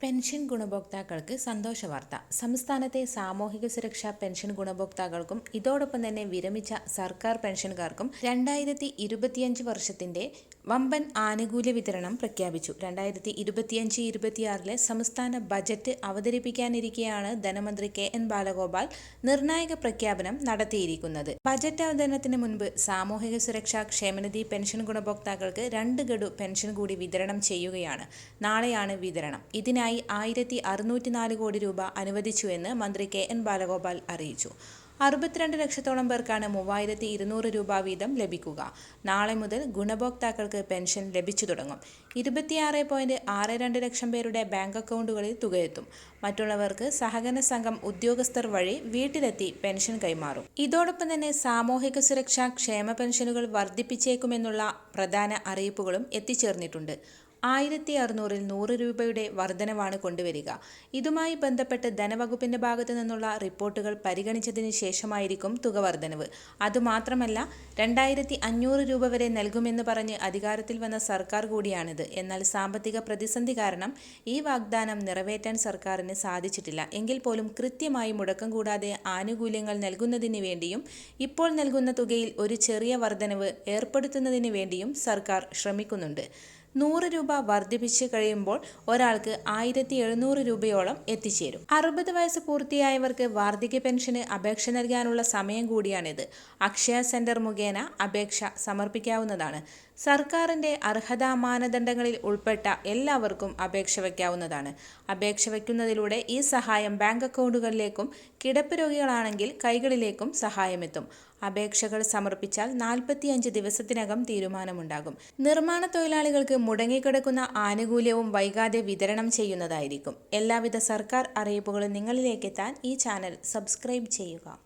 Pension ഗുണഭോക്താക്കൾക്ക് സന്തോഷ വാർത്ത സംസ്ഥാനത്തെ സാമൂഹിക സുരക്ഷാ പെൻഷൻ ഗുണഭോക്താക്കൾക്കും ഇതോടൊപ്പം തന്നെ വിരമിച്ച സർക്കാർ പെൻഷൻകാർക്കും രണ്ടായിരത്തി ഇരുപത്തിയഞ്ച് വർഷത്തിന്റെ വമ്പൻ ആനുകൂല്യ വിതരണം പ്രഖ്യാപിച്ചു. രണ്ടായിരത്തി ഇരുപത്തിയഞ്ച് ഇരുപത്തിയാറിലെ സംസ്ഥാന ബജറ്റ് അവതരിപ്പിക്കാനിരിക്കെയാണ് ധനമന്ത്രി കെ എൻ ബാലഗോപാൽ നിർണായക പ്രഖ്യാപനം നടത്തിയിരിക്കുന്നത്. ബജറ്റ് അവതരണത്തിന് മുൻപ് സാമൂഹിക സുരക്ഷാ ക്ഷേമനിധി പെൻഷൻ ഗുണഭോക്താക്കൾക്ക് രണ്ട് ഗഡു പെൻഷൻ കൂടി വിതരണം ചെയ്യുകയാണ്. നാളെയാണ് വിതരണം. ഇതിനായി ആയിരത്തി കോടി രൂപ അനുവദിച്ചുവെന്ന് മന്ത്രി കെ എൻ ബാലഗോപാൽ അറിയിച്ചു. അറുപത്തിരണ്ട് ലക്ഷത്തോളം പേർക്കാണ് മൂവായിരത്തി ഇരുന്നൂറ് രൂപ വീതം ലഭിക്കുക. നാളെ മുതൽ ഗുണഭോക്താക്കൾക്ക് പെൻഷൻ ലഭിച്ചു തുടങ്ങും. ഇരുപത്തിയാറ് പോയിന്റ് ആറ് രണ്ട് ലക്ഷം പേരുടെ ബാങ്ക് അക്കൗണ്ടുകളിൽ തുകയെത്തും. മറ്റുള്ളവർക്ക് സഹകരണ സംഘം ഉദ്യോഗസ്ഥർ വഴി വീട്ടിലെത്തി പെൻഷൻ കൈമാറും. ഇതോടൊപ്പം തന്നെ സാമൂഹിക സുരക്ഷാ ക്ഷേമ പെൻഷനുകൾ വർദ്ധിപ്പിച്ചേക്കുമെന്നുള്ള പ്രധാന അറിയിപ്പുകളും എത്തിച്ചേർന്നിട്ടുണ്ട്. ആയിരത്തി അറുന്നൂറിൽ നൂറ് രൂപയുടെ വർധനവാണ് കൊണ്ടുവരിക. ഇതുമായി ബന്ധപ്പെട്ട് ധനവകുപ്പിന്റെ ഭാഗത്തു നിന്നുള്ള റിപ്പോർട്ടുകൾ പരിഗണിച്ചതിന് ശേഷമായിരിക്കും തുക വർധനവ്. അതുമാത്രമല്ല രണ്ടായിരത്തി അഞ്ഞൂറ് രൂപ വരെ നൽകുമെന്ന് പറഞ്ഞ് അധികാരത്തിൽ വന്ന സർക്കാർ കൂടിയാണിത്. എന്നാൽ സാമ്പത്തിക പ്രതിസന്ധി കാരണം ഈ വാഗ്ദാനം നിറവേറ്റാൻ സർക്കാരിന് സാധിച്ചിട്ടില്ല. എങ്കിൽ പോലും കൃത്യമായി മുടക്കം കൂടാതെ ആനുകൂല്യങ്ങൾ നൽകുന്നതിന് വേണ്ടിയും ഇപ്പോൾ നൽകുന്ന തുകയിൽ ഒരു ചെറിയ വർധനവ് ഏർപ്പെടുത്തുന്നതിന് വേണ്ടിയും സർക്കാർ ശ്രമിക്കുന്നുണ്ട്. നൂറ് രൂപ വർദ്ധിപ്പിച്ച് കഴിയുമ്പോൾ ഒരാൾക്ക് ആയിരത്തി എഴുന്നൂറ് രൂപയോളം എത്തിച്ചേരും. അറുപത് വയസ്സ് പൂർത്തിയായവർക്ക് വാർദ്ധക്യ പെൻഷന് അപേക്ഷ നൽകാനുള്ള സമയം കൂടിയാണിത്. അക്ഷയ സെന്റർ മുഖേന അപേക്ഷ സമർപ്പിക്കാവുന്നതാണ്. സർക്കാരിന്റെ അർഹതാ മാനദണ്ഡങ്ങളിൽ ഉൾപ്പെട്ട എല്ലാവർക്കും അപേക്ഷ വയ്ക്കാവുന്നതാണ്. അപേക്ഷ വയ്ക്കുന്നതിലൂടെ ഈ സഹായം ബാങ്ക് അക്കൗണ്ടുകളിലേക്കും കിടപ്പ് രോഗികളാണെങ്കിൽ കൈകളിലേക്കും സഹായമെത്തും. അപേക്ഷകൾ സമർപ്പിച്ചാൽ നാൽപ്പത്തിയഞ്ച് ദിവസത്തിനകം തീരുമാനമുണ്ടാകും. നിർമ്മാണ തൊഴിലാളികൾക്ക് മുടങ്ങിക്കിടക്കുന്ന ആനുകൂല്യവും വൈകാതെ വിതരണം ചെയ്യുന്നതായിരിക്കും. എല്ലാവിധ സർക്കാർ അറിയിപ്പുകളും നിങ്ങളിലേക്കെത്താൻ ഈ ചാനൽ സബ്സ്ക്രൈബ് ചെയ്യുക.